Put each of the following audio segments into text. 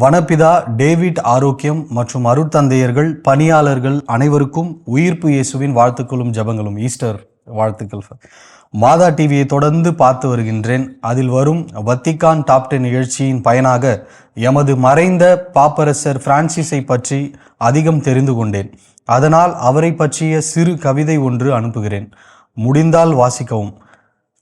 வனப்பிதா David ஆரோக்கியம் மற்றும் அருட்தந்தையர்கள் பணியாளர்கள் அனைவருக்கும் உயிர்ப்பு இயேசுவின் வாழ்த்துக்களும் ஜெபங்களும். ஈஸ்டர் வாழ்த்துக்கள். மாதா டிவியை தொடர்ந்து பார்த்து வருகின்றேன். அதில் வரும் வத்திக்கான் டாப் டென் நிகழ்ச்சியின் பயனாக எமது மறைந்த பாப்பரசர் பிரான்சிஸை பற்றி அதிகம் தெரிந்து கொண்டேன். அதனால் அவரை பற்றிய சிறு கவிதை ஒன்று அனுப்புகிறேன். முடிந்தால் வாசிக்கவும்.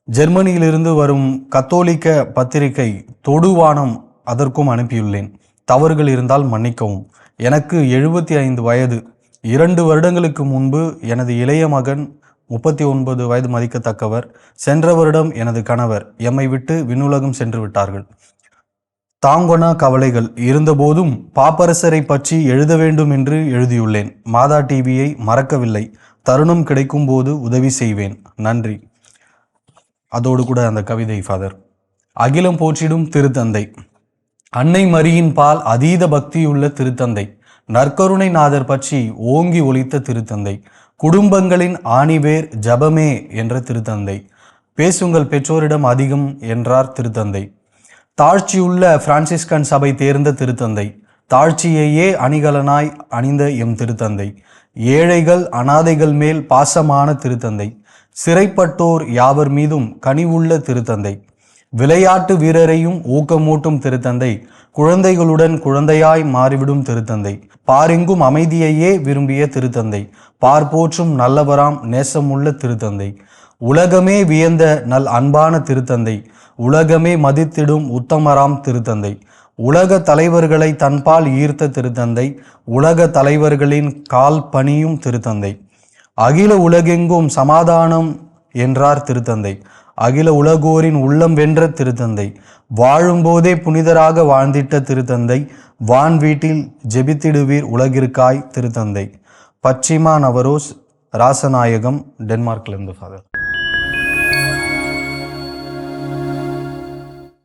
ஜெர்மனியிலிருந்து வரும் கத்தோலிக்க பத்திரிகை தொடுவானம் அதற்கும் அனுப்பியுள்ளேன். தவறுகள் இருந்தால் மன்னிக்கவும். எனக்கு எழுபத்தி ஐந்து வயது. இரண்டு வருடங்களுக்கு முன்பு எனது இளைய மகன் முப்பத்தி ஒன்பது வயது மதிக்கத்தக்கவர். சென்ற வருடம் எனது கணவர் எம்மை விட்டு விண்ணுலகம் சென்று விட்டார்கள். தாங்கொணா கவலைகள் இருந்தபோதும் பாப்பரசரை பற்றி எழுத வேண்டும் என்று எழுதியுள்ளேன். மாதா டிவியை மறக்கவில்லை. தருணம் கிடைக்கும் போது உதவி செய்வேன். நன்றி. அதோடு கூட அந்த கவிதை ஃபாதர். அகிலம் போற்றிடும் திருத்தந்தை. அன்னை மரியின் பால் அதீத பக்தியுள்ள திருத்தந்தை. நற்கருணை நாதர் பற்றி ஓங்கி ஒழித்த திருத்தந்தை. குடும்பங்களின் ஆணிவேர் ஜபமே என்ற திருத்தந்தை. பேசுங்கள் பெற்றோரிடம் அதிகம் என்றார் திருத்தந்தை. தாழ்ச்சியுள்ள பிரான்சிஸ்கன் சபை தேர்ந்த திருத்தந்தை. தாழ்ச்சியையே அணிகலனாய் அணிந்த எம் திருத்தந்தை. ஏழைகள் அனாதைகள் மேல் பாசமான திருத்தந்தை. சிறைப்பட்டோர் யாவர் மீதும் கனிவுள்ள திருத்தந்தை. விளையாட்டு வீரரையும் ஊக்கமூட்டும் திருத்தந்தை. குழந்தைகளுடன் குழந்தையாய் மாறிவிடும் திருத்தந்தை. பாரெங்கும் அமைதியையே விரும்பிய திருத்தந்தை. பார்ப்போற்றும் நல்லவராம் நேசமுள்ள திருத்தந்தை. உலகமே வியந்த நல் அன்பான திருத்தந்தை. உலகமே மதித்திடும் உத்தமராம் திருத்தந்தை. உலக தலைவர்களை தன்பால் ஈர்த்த திருத்தந்தை. உலக தலைவர்களின் கால் பணியும் திருத்தந்தை. அகில உலகெங்கும் சமாதானம் என்றார் திருத்தந்தை. அகில உலகோரின் உள்ளம் வென்ற திருத்தந்தை. வாழும்போதே புனிதராக வாழ்ந்திட்ட திருத்தந்தை. வான் வீட்டில் ஜெபித்திடுவீர் உலகிற்காய் திருத்தந்தை. பச்சிமா நவரோஸ் ராசநாயகம் டென்மார்க்லேருந்து ஃபாதர்